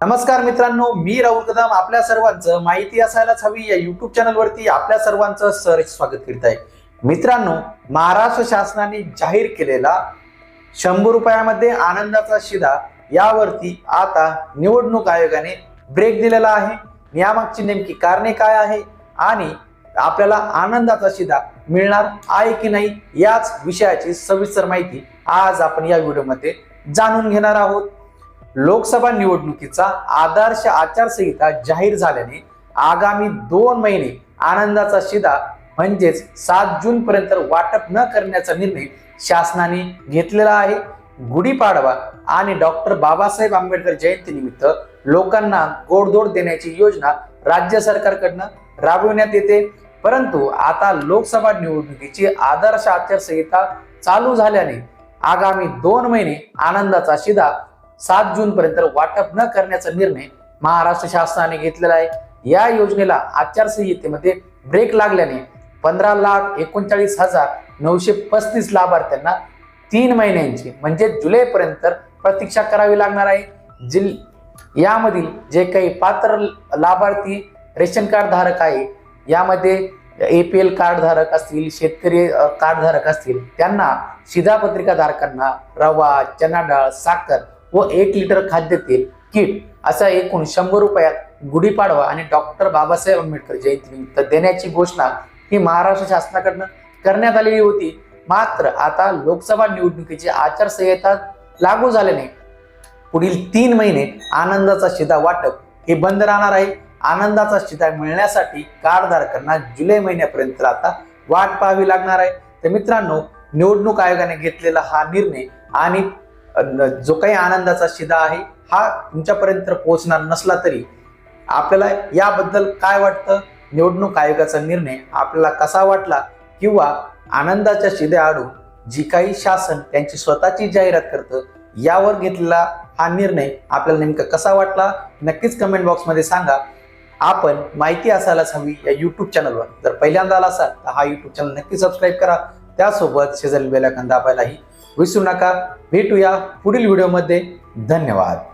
नमस्कार मित्रांनो मी राहुल कदम. आपल्या सर्वांचं माहिती असायलाच हवी. या युट्यूब चॅनलवरती आपल्या सर्वांचं सहर्ष स्वागत करीत आहे. मित्रांनो महाराष्ट्र शासनाने जाहीर केलेला शंभर रुपयामध्ये आनंदाचा शिदा यावरती आता निवडणूक आयोगाने ब्रेक दिलेला आहे. यामागची नेमकी कारणे काय आहे आणि आपल्याला आनंदाचा शिदा मिळणार आहे की नाही याच विषयाची सविस्तर माहिती आज आपण या व्हिडिओमध्ये जाणून घेणार आहोत. लोकसभा निवडणुकीचा आदर्श आचारसंहिता जाहीर झाल्याने आगामी दोन महिने आनंदाचा शिदा म्हणजेच सात जून पर्यंत वाटप न करण्याचा निर्णय शासनाने घेतलेला आहे. गुढीपाडवा आणि डॉक्टर बाबासाहेब आंबेडकर जयंतीनिमित्त लोकांना गोडधोड देण्याची योजना राज्य सरकारकडनं राबविण्यात येते. परंतु आता लोकसभा निवडणुकीची आदर्श आचारसंहिता चालू झाल्याने आगामी दोन महिने आनंदाचा शिदा सात जून पर्यंत वाटप न करण्याचा निर्णय महाराष्ट्र शासनाने घेतलेला आहे. या योजनेला आचारसंहितेमध्ये ब्रेक लागल्याने पंधरा लाख एकोणचाळीस हजार नऊशे पस्तीस लाभार्थ्यांना तीन महिन्यांची म्हणजे जुलैपर्यंत प्रतीक्षा करावी लागणार आहे. जिल यामधील जे काही पात्र लाभार्थी रेशन कार्ड धारक आहे यामध्ये ए पी एल कार्डधारक असतील शेतकरी कार्डधारक असतील त्यांना शिधापत्रिका धारकांना रवा चना डाळ साखर व एक लिटर खाद्यतेल किट असा एकूण शंभर रुपयात गुढीपाडवा आणि डॉक्टर बाबासाहेब आंबेडकर जयंतीनिमित्त देण्याची घोषणा ही महाराष्ट्र शासनाकडनं करण्यात आलेली होती. मात्र आता लोकसभा निवडणुकीची आचारसंहिता लागू झाल्याने पुढील तीन महिने आनंदाचा शिदा वाटप हे बंद राहणार आहे. आनंदाचा शिदा मिळण्यासाठी कार्डधारकांना जुलै महिन्यापर्यंत आता वाट पाहावी लागणार आहे. तर मित्रांनो निवडणूक आयोगाने घेतलेला हा निर्णय आणि जो काही आनंदाचा शिदा आहे हा तुमच्यापर्यंत पोहोचणार नसला तरी आपल्याला याबद्दल काय वाटतं? निवडणूक आयोगाचा निर्णय आपल्याला कसा वाटला? किंवा आनंदाच्या शिद्याआडून जी काही शासन त्यांची स्वतःची जाहिरात करतं यावर घेतलेला हा निर्णय आपल्याला नेमका कसा वाटला? नक्कीच कमेंट बॉक्समध्ये सांगा. आपण माहिती असायलाच हवी या यूट्यूब चॅनलवर जर पहिल्यांदा आला असाल तर हा यूट्यूब चॅनल नक्की सबस्क्राईब करा. त्यासोबत शेजारी बेलाकन दाबायलाही विसरू नका. भेटूया पुढील व्हिडिओमध्ये धन्यवाद.